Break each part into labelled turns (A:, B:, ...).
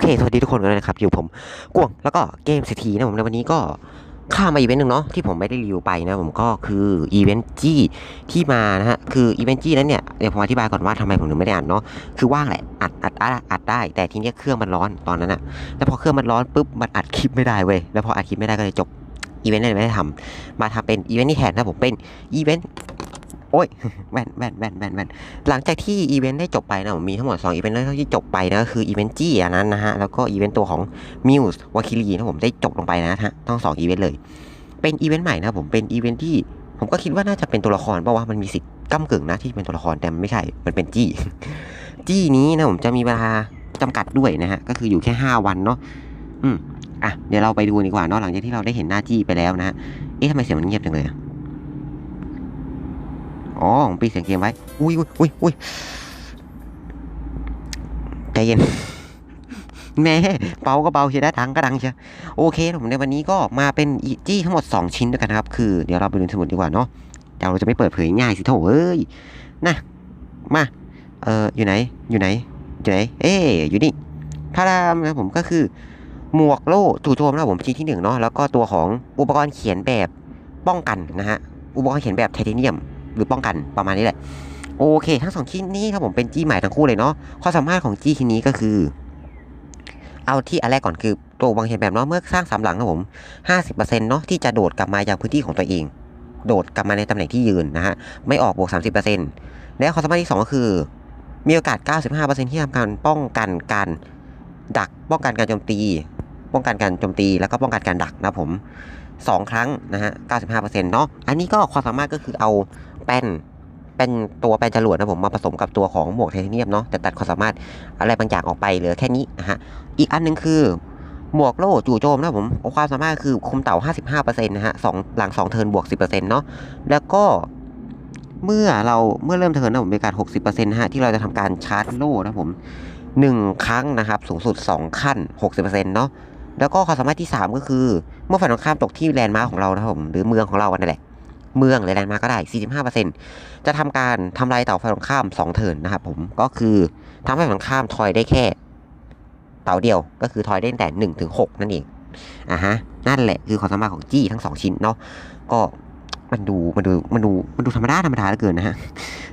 A: เคสวัสดีทุกคนกันเลยนะครับ อยู่ผมกวงแล้วก็เกมเศรษฐีนะผมในวันนี้ก็ข้ามมาอีเวนต์หนึ่งเนาะที่ผมไม่ได้รีวิวไปนะผมก็คืออีเวนต์จี้ที่มานะฮะคืออีเวนต์จี้นั้นเนี่ยเดี๋ยวผมอธิบายก่อนว่าทำไมผมถึงไม่ได้อัดเนาะคือว่างแหละอัดอัดอัดอัดได้ แต่ทีนี้เครื่องมันร้อนตอนนั้นอะแล้วพอเครื่องมันร้อนปุ๊บมันอัดคลิปไม่ได้เว้ยแล้วพออัดคลิปไม่ได้ก็เลยจบอีเวนต์นั้นไม่ได้ทำมาทำเป็นอีเวนต์นี้แทนนะผมเป็นอีเวนต์ โอ้ยแว่นแว่นแว่นแว่นแว่นหลังจากที่อีเวนต์ได้จบไปนะผมมีทั้งหมด 2 อีเวนต์ที่จบไปนะก็คืออีเวนต์จี้อันนั้นนะฮะ แล้วก็อีเวนต์ตัวของมิวส์วาคิรีนะผมได้จบลงไปนะฮะทั้งสองอีเวนต์เลย เป็นอีเวนต์ใหม่นะผมเป็นอีเวนต์ที่ ผมก็คิดว่าน่าจะเป็นตัวละครเพราะว่ามันมีสิทธิ์ก้ากึ่งนะที่เป็นตัวละครแต่มันไม่ใช่มันเป็นจี้จี้นี้นะผมจะมีเวลาจำกัดด้วยนะฮะก็คืออยู่แค่ 5 วันเนาะอืมอะเดี๋ยวเราไปดูดีกว่าเนาะหลังจากที่เราได้เห็นหน้าจี้ไปแล้วนะฮะเอ๊ะทำไมเสียงมันเงียบจังเลยอะ อ๋อผมปิดเสียงเกมไว้ อุ้ยอุ้ยอุ้ยอุ้ยใจเย็นแม่เบาก็เบาเชียได้ดังก็ดังเชียโอเคผมในวันนี้ก็มาเป็นอีจี้ทั้งหมด 2 ชิ้นด้วยกันนะครับคือเดี๋ยวเราไปดูสมุดดีกว่าเนาะเดี๋ยวเราจะไม่เปิดเผยง่ายสิโถเอ้ยนะมาเอออยู่ไหนอยู่ไหนอยู่ไหนเอ๊อยู่นี่พารามนะผมก็คือ หมวกโล่จู่โจมนะผมชิ้นที่หนึ่งเนาะแล้วก็ตัวของอุปกรณ์เขียนแบบป้องกันนะฮะอุปกรณ์เขียนแบบไทเทเนียม หรือป้องกันประมาณนี้แหละโอเค ทั้งสองชิ้นนี้ครับผมเป็นจี้ใหม่ทั้งคู่เลยเนาะความสามารถของจี้ชิ้นนี้ก็คือ เอาที่อันแรกก่อนคือตัววางเห็นแบบเนาะเมื่อสร้างสามหลังครับผมห้าสิบเปอร์เซ็นต์เนาะที่จะโดดกลับมายังพื้นที่ของตัวเอง โดดกลับมาในตำแหน่งที่ยืนนะฮะไม่ออกบวกสามสิบเปอร์เซ็นต์และความสามารถที่สองก็คือ มีโอกาส 95%ที่ทำการป้องกันการดักป้องกันการโจมตี ป้องกันการโจมตีแล้วก็ป้องกันการดักนะผมสองครั้งนะฮะ 95%เนาะ อันนี้ก็ความสามารถก็คือเอา แป้นเป็นตัวแป้นจรวดนะผมมาผสมกับตัวของหมวกไทเทเนียมเนาะแต่ตัดความสามารถอะไรบางอย่างออกไปเหลือแค่นี้นะฮะอีกอันหนึงคือหมวกโล่จู่โจมนะผมความสามารถคือคุมเต่า 55%นะฮะสองหลังสองเทิร์นบวก 10%เนาะแล้วก็เมื่อเราเมื่อเริ่มเทิร์นนะผมมีการ 60%นะฮะที่เราจะทำการชาร์จโล่นะผมหนึ่งครั้งนะครับ สูงสุด 2 ขั้น 60%เนาะแล้วก็ความสามารถที่ 3 ก็คือ เมื่อฝ่ายตรงข้ามตกที่แลนด์มาร์ของเรานะผม หรือเมืองของเรากันนั่นแหละ เมืองหรือแลนด์มาร์คก็ได้ 45%จะทำการทำลายเต่าฝ่ายตรงข้าม 2 เทิร์นนะครับผมก็คือทำให้ฝ่ายตรงข้ามทอยได้แค่ เต่าเดียวก็คือทอยได้แต่1ถึง6นั่นเองอะฮะนั่นแหละคือความสามารถของจี้ทั้งสองชิ้นเนาะก็มันดูมันดูมันดูมันดูธรรมดาธรรมดาเหลือเกินนะฮะ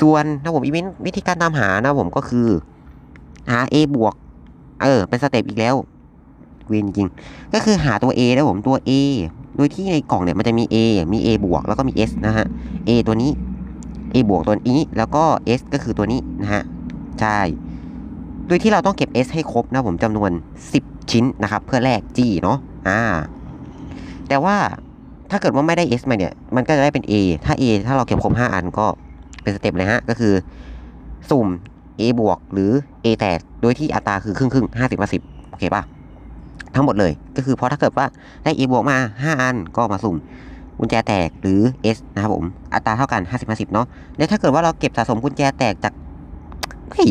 A: ส่วนนะผมอีเวนต์วิธีการตามหานะผมก็คือหา A บวกเออเป็นสเต็ปอีกแล้วเวียนจริงก็คือหาตัว A นะผมตัว A โดยที่ในกล่องเนี่ยมันจะมี A มี A บวกแล้วก็มี S นะฮะ A ตัวนี้ A บวกตัวนี้แล้วก็ S ก็คือตัวนี้นะฮะใช่โดยที่เราต้องเก็บ S ให้ครบนะผมจำนวน 10 ชิ้นนะครับ เพื่อแลกจี้เนาะอ่า แต่ว่าถ้าเกิดว่าไม่ได้ S มาเนี่ย มันก็จะได้เป็น A ถ้า A ถ้าเราเก็บครบ 5 อันก็เป็นสเต็ปเลยฮะ ก็คือ สุ่ม A บวกหรือ A แตกโดยที่อัตราคือครึ่งครึ่งห้าสิบมาสิบโอเคป่ะ ทั้งหมดเลย ก็คือเพราะถ้าเกิดว่าได้ A บวกมา 5 อันก็มาสุ่มกุญแจแตกหรือ S นะครับผม อัตราเท่ากัน 50 50 เนาะและถ้าเกิดว่าเราเก็บสะสมกุญแจแตกจากเฮ้ย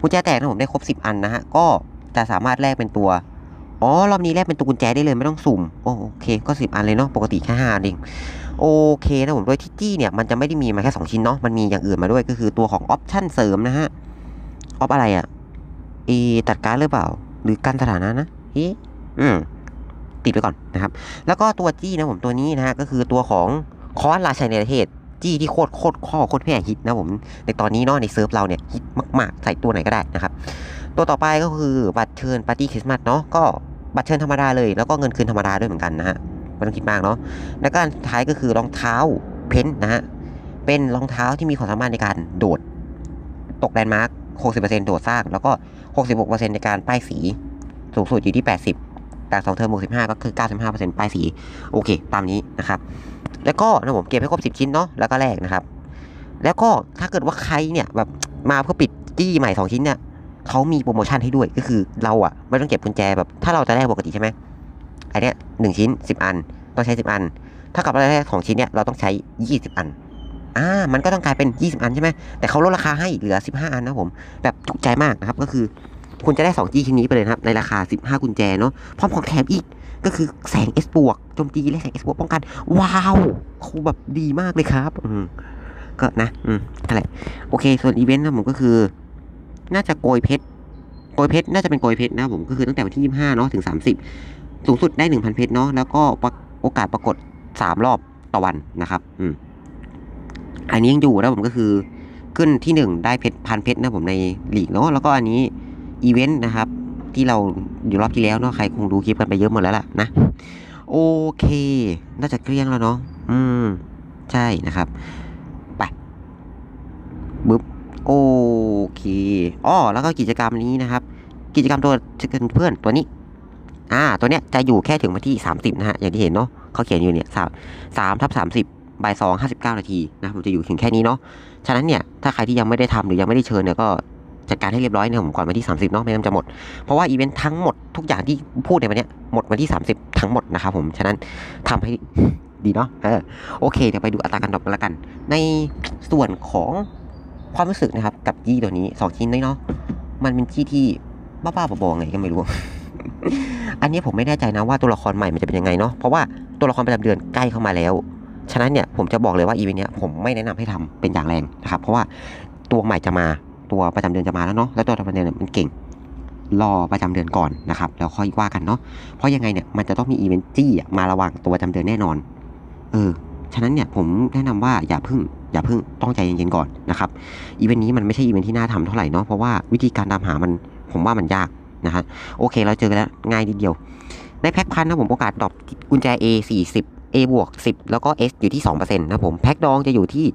A: กุญแจแตกนะผมได้ครบ 10 อันนะฮะ ก็จะสามารถแลกเป็นตัว อ๋อ รอบนี้แลกเป็นตัวกุญแจได้เลยไม่ต้องสุ่ม โอเค ก็ 10 อันเลยเนาะ ปกติแค่5อันเอง โอเคนะผม โดยที่จี้เนี่ย มันจะไม่ได้มีมาแค่ 2 ชิ้นเนาะ มันมีอย่างอื่นมาด้วย ก็คือตัวของออปชั่นเสริมนะฮะ ออฟอะไรอะ่ะเอตัดการหรือเปล่า หรือกันสถานะนะเฮ้ อืมติดไปก่อนนะครับ แล้วก็ตัวจี้นะผมตัวนี้นะฮะก็คือตัวของคอสราชัยในประเทศจี้ที่โคตรโคตรข้อโคตรแม่ฮิตนะผมในตอนนี้เนาะในเซิร์ฟเราเนี่ยฮิตมากๆ ใส่ตัวไหนก็ได้นะครับ ตัวต่อไปก็คือบัตรเชิญปาร์ตี้คริสต์มาสเนาะก็บัตรเชิญธรรมดาเลยแล้วก็เงินคืนธรรมดาด้วยเหมือนกันนะฮะไม่ต้องคิดมากเนาะแล้วก็อันท้ายก็คือรองเท้าเพ้นท์นะฮะเป็นรองเท้าที่มีความสามารถในการโดด ตกแลนด์มาร์ค60%โดดสร้าง แล้วก็ 66%ในการป้ายสี สูงสุดอยู่ที่ 80 แต่2เทอมบวก15 ก็คือ 95%ป้ายสีโอเค ตามนี้นะครับ แล้วก็นะผมเก็บให้ครบ 10 ชิ้นเนาะแล้วก็แลกนะครับ แล้วก็ถ้าเกิดว่าใครเนี่ยแบบมาเพื่อปิดจี้ใหม่ 2 ชิ้นเนี่ยเขามีโปรโมชั่นให้ด้วยก็คือเราอะไม่ต้องเก็บกุญแจแบบถ้าเราจะแลกปกติใช่ไหมอันเนี้ยหนึ่งชิ้น 10 อันต้องใช้ 10 อัน ถ้ากับเราแลกของชิ้นเนี่ยเราต้องใช้ 20 อันอ่ามันก็ต้องกลายเป็น 20 อันใช่ไหมแต่เขาลดราคาให้เหลือ 15 อันนะผมแบบถูกใจมากนะครับก็คือ คุณจะได้2จี้ชิ้นนี้ไปเลยนะครับ ในราคา 15 กุญแจเนาะพร้อมของแถมอีกก็คือแสง S บวกโจมตีและแสง S บวกป้องกัน ว้าวโคแบบดีมากเลยครับอืมก็นะอืมนั่นแหละโอเค ส่วนอีเวนต์นะผมก็คือ น่าจะโกยเพชรโกยเพชรน่าจะเป็นโกยเพชรนะผมก็คือตั้งแต่วันที่ 25 เนาะถึง 30 สูงสุดได้ 1,000 เพชรเนาะแล้วก็โอกาสปรากฏ 3 รอบต่อวันนะครับ อืมอันนี้ยังอยู่นะผมก็คือขึ้นที่ 1 ได้เพชรพันเพชรนะผมในหลีกเนาะแล้วก็อันนี้ อีเวนต์นะครับ ที่เราอยู่รอบที่แล้วเนาะใครคงดูคลิปกันไปเยอะหมดแล้วล่ะนะ โอเค น่าจะเกลี้ยงแล้วเนาะอืม ใช่นะครับไปบึ๊บโอเคอ้อแล้วก็กิจกรรมนี้นะครับ กิจกรรมตัวเพื่อนตัวนี้อ่า ตัวเนี้ยจะอยู่แค่ถึงวันที่ 30 นะฮะ อย่างที่เห็นเนาะเขาเขียนอยู่เนี่ยสามสามทับสามสิบบ่ายสองห้าสิบเก้านาทีนะผมจะอยู่ถึงแค่นี้เนาะ ฉะนั้นเนี่ย ถ้าใครที่ยังไม่ได้ทำหรือยังไม่ได้เชิญเนี่ยก็ จัดการให้เรียบร้อยเนี่ยผมก่อนวันที่ 30เนาะไม่งั้นจะหมด เพราะว่าอีเวนต์ทั้งหมดทุกอย่างที่พูดในวันนี้หมดวันที่ 30 ทั้งหมดนะครับผม ฉะนั้นทำให้ดีเนาะเออโอเคเดี๋ยวไปดูอัตราการดรอปกันละกัน ในส่วนของความรู้สึกนะครับ กับยี่ตัวนี้สองชิ้นนี้เนาะมันเป็นที่ที่บ้าๆบอๆไงก็ไม่รู้ อันนี้ผมไม่แน่ใจนะว่าตัวละครใหม่มันจะเป็นยังไงเนาะเพราะว่าตัวละครประจำเดือนใกล้เข้ามาแล้ว ฉะนั้นเนี่ยผมจะบอกเลยว่าอีเวนต์เนี้ยผมไม่แนะนำให้ทำเป็นอย่างแรงนะครับ เพราะว่าตัวใหม่จะมา ตัวประจำเดือนจะมาแล้วเนาะแล้วตัวประจำเดือนเนี่ยมันเก่งรอประจำเดือนก่อนนะครับแล้วค่อยว่ากันเนาะเพราะยังไงเนี่ยมันจะต้องมีอีเวนต์จี้มาระหว่างตัวประจำเดือนแน่นอน เออฉะนั้นเนี่ยผมแนะนำว่าอย่าพึ่ง อย่าพึ่งต้องใจเย็นๆก่อนนะครับอีเวนต์นี้มันไม่ใช่อีเวนต์ที่น่าทำเท่าไหร่เนาะเพราะว่าวิธีการตามหามันผมว่ามันยากนะฮะโอเคเราเจอกันแล้วง่ายนิดเดียว ในแพ็คพันนะผมโอกาสดรอปกุญแจ A 40 A บวก10 แล้วก็ S อยู่ที่2%นะผมแพ็คดองจะอยู่ที่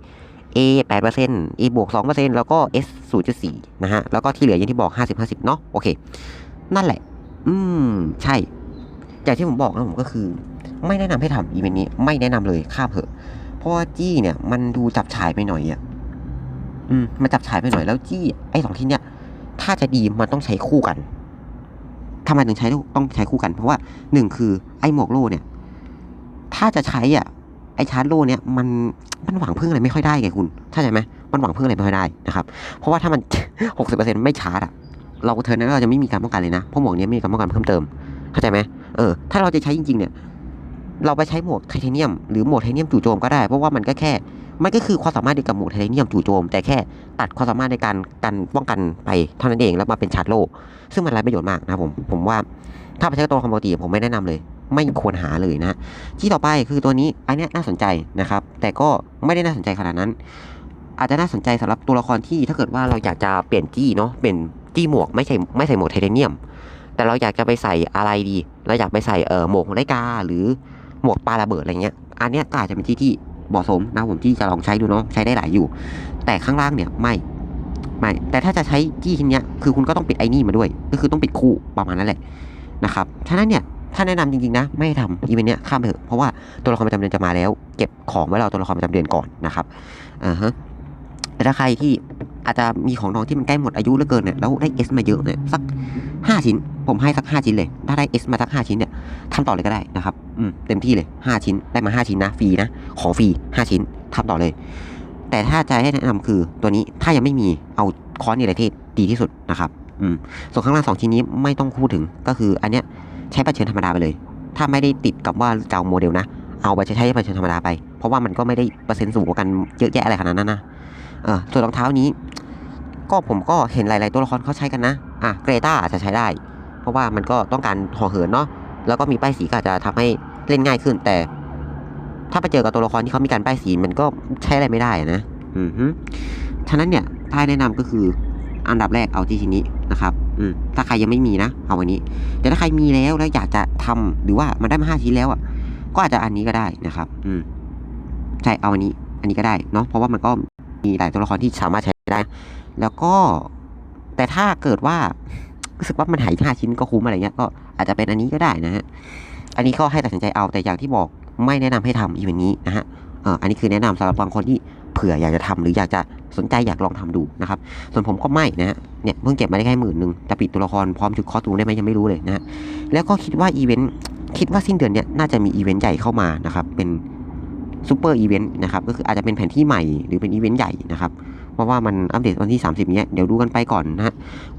A: A 8% A บวก2%แล้วก็ S 0.4 นะฮะ แล้วก็ที่เหลืออย่างที่บอก 50 50 เนาะโอเค นั่นแหละ อืม ใช่ อย่างที่ผมบอกนะผมก็คือ ไม่แนะนำให้ทำอีเวนต์นี้ ไม่แนะนำเลยข้าเถอะเพราะว่าจี้เนี่ย มันดูจับฉายไปหน่อยอะอืมมันจับฉายไปหน่อยแล้วจี้ไอ้สองที่เนี่ย ถ้าจะดีมันต้องใช้คู่กันทำไมถึงใช้ต้องใช้คู่กัน เพราะว่าหนึ่งคือไอ้หมวกโล่เนี่ย ถ้าจะใช้อะ ไอ้ชาร์จโล่เนี่ยมันมันหวังพึ่งอะไรไม่ค่อยได้ไงคุณเข้าใจไหมมันหวังพึ่งอะไรไม่ค่อยได้นะครับเพราะว่าถ้ามันหกสิบเปอร์เซ็นต์ไม่ชาร์จอะเราเทิร์นนั้นเราจะไม่มีการป้องกันเลยนะเพราะหมวกเนี้ยไม่มีการป้องกันเพิ่มเติมเข้าใจไหมเออถ้าเราจะใช้จริงๆเนี่ยเราไปใช้หมวกไทเทเนียมหรือหมวกไทเทเนียมจู่โจมก็ได้เพราะว่ามันก็แค่มันก็คือความสามารถเดียวกับหมวกไทเทเนียมจู่โจม แต่แค่ตัดความสามารถในการกันป้องกันไปเท่านั้นเองแล้วมาเป็นชาร์จโล่ซึ่งมันไร้ประโยชน์มากนะผมผมว่าถ้าไปใช้ตัวละครปกติผมไม่แนะนำเลย ไม่ควรหาเลยนะที่ต่อไปคือตัวนี้อันนี้น่าสนใจนะครับ แต่ก็ไม่ได้น่าสนใจขนาดนั้น อาจจะน่าสนใจสำหรับตัวละครที่ถ้าเกิดว่าเราอยากจะเปลี่ยนจี้เนาะเปลี่ยนจี้หมวกไม่ใช่ไม่ใส่หมวกไทเทเนียม แต่เราอยากจะไปใส่อะไรดีเราอยากไปใส่เอ่อหมวกไลกาหรือหมวกปลาระเบิดอะไรเงี้ย อันนี้ก็อาจจะเป็นที่ที่เหมาะสมนะผมที่จะลองใช้ดูเนาะใช้ได้หลายอยู่ แต่ข้างล่างเนี่ยไม่ไม่แต่ถ้าจะใช้จี้ชิ้นเนี้ยคือคุณก็ต้องปิดไอ้นี่มาด้วย ก็คือต้องปิดคู่ประมาณนั้นแหละนะครับฉะนั้นเนี่ย ถ้าแนะนำจริงๆนะไม่ให้ทำอีเวนต์เนี้ยข้ามไปเถอะเพราะว่าตัวละครประจำเดือนจะมาแล้ว เก็บของไว้รอตัวละครประจำเดือนก่อนนะครับอ่าฮะแต่ถ้าใครที่อาจจะมีของน้องที่มันใกล้หมดอายุเหลือเกินเนี่ยแล้วได้เอสมาเยอะเนี่ยสักห้าชิ้น ผมให้สักห้าชิ้นเลย ถ้าได้เอสมาสักห้าชิ้นเนี่ยทำต่อเลยก็ได้นะครับอืมเต็มที่เลยห้าชิ้นได้มาห้าชิ้นนะฟรีนะของฟรีห้าชิ้นทำต่อเลย แต่ถ้าจะให้แนะนำคือตัวนี้ถ้ายังไม่มีเอาคอนเนรเทศดีที่สุดนะครับอืมส่วนข้างล่างสองชิ้นนี้ไม่ต้องพูดถึงก็คืออันเนี้ย ใช้ประเชิญธรรมดาไปเลย ถ้าไม่ได้ติดกับว่าจะเอาโมเดลนะ เอาไปใช้ประเชิญธรรมดาไป เพราะว่ามันก็ไม่ได้เปอร์เซ็นต์สูงกว่ากันเยอะแยะอะไรขนาดนั้นนะเออส่วนรองเท้านี้ ก็ผมก็เห็นหลาย ๆ ตัวละครเขาใช้กันนะ อะเกรตาอาจจะใช้ได้ เพราะว่ามันก็ต้องการห่อเหินเนาะ แล้วก็มีป้ายสีก็อาจจะทำให้เล่นง่ายขึ้น แต่ ถ้าไปเจอกับตัวละครที่เขามีการป้ายสีมันก็ใช้อะไรไม่ได้นะ อือฮึฉะนั้นเนี่ยถ้ายแนะนำก็คืออันดับแรกเอาที่ชิ้นนี้นะครับ อืมถ้าใครยังไม่มีนะเอาอันนี้ แต่ถ้าใครมีแล้วแล้วอยากจะทำหรือว่ามันได้มาห้าชิ้นแล้วอะ ก็อาจจะอันนี้ก็ได้นะครับ อืมใช่เอาอันนี้ อันนี้ก็ได้เนาะเพราะว่ามันก็มีหลายตัวละครที่สามารถใช้ได้ แล้วก็แต่ถ้าเกิดว่ารู้สึกว่ามันหายห้าชิ้นก็คุ้มอะไรเงี้ยก็อาจจะเป็นอันนี้ก็ได้นะฮะอันนี้ก็ให้ตัดสินใจเอาแต่อย่างที่บอกไม่แนะนำให้ทำอีเวนต์นี้นะฮะอออันนี้คือแนะนำสำหรับบางคนที่ เผื่ออยากจะทำหรืออยากจะสนใจอยากลองทำดูนะครับ ส่วนผมก็ไม่นะฮะเนี่ยเพิ่งเก็บมาได้แค่หมื่นหนึ่งจะปิดตัวละครพร้อมชุดคอสตูได้ไหมยังไม่รู้เลยนะฮะแล้วก็คิดว่าอีเวนต์คิดว่าสิ้นเดือนเนี้ยน่าจะมีอีเวนต์ใหญ่เข้ามานะครับเป็นซูเปอร์อีเวนต์นะครับก็คืออาจจะเป็นแผนที่ใหม่หรือเป็นอีเวนต์ใหญ่นะครับเพราะว่ามันอัปเดตวันที่ 30เนี้ยเดี๋ยวดูกันไปก่อนนะฮะ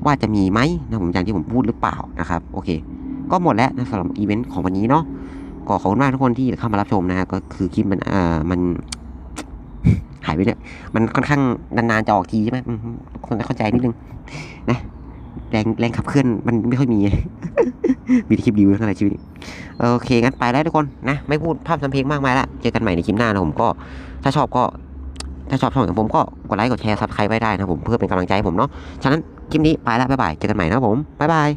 A: ว่าจะมีไหมนะผมอย่างที่ผมพูดหรือเปล่านะครับโอเค ก็หมดแล้วนะสำหรับอีเวนต์ของวันนี้เนาะก็ขอบคุณมากทุกคนที่เข้ามารับชมนะฮะก็คือคลิปมันอ่ามัน หายไปเนี่ยมันค่อนข้างนานๆจะออกทีใช่ไหมอืมคนเข้าใจนิดนึงนะแรงแรงขับเคลื่อนมันไม่ค่อยมี มีแต่คลิปรีวิวเท่านั้นแหละชีวิตโอเคงั้นไปแล้วทุกคนนะ ไม่พูดภาพทำเพลงมากมายละเจอกันใหม่ในคลิปหน้านะผมก็ ถ้าชอบก็ ถ้าชอบช่องของผมก็กดไลค์กดแชร์ซับสไครต์ไว้ได้นะผมเพื่อเป็นกำลังใจให้ผมเนาะฉะนั้นคลิปนี้ไปแล้วบ๊ายบายเจอกันใหม่นะผมบ๊ายบาย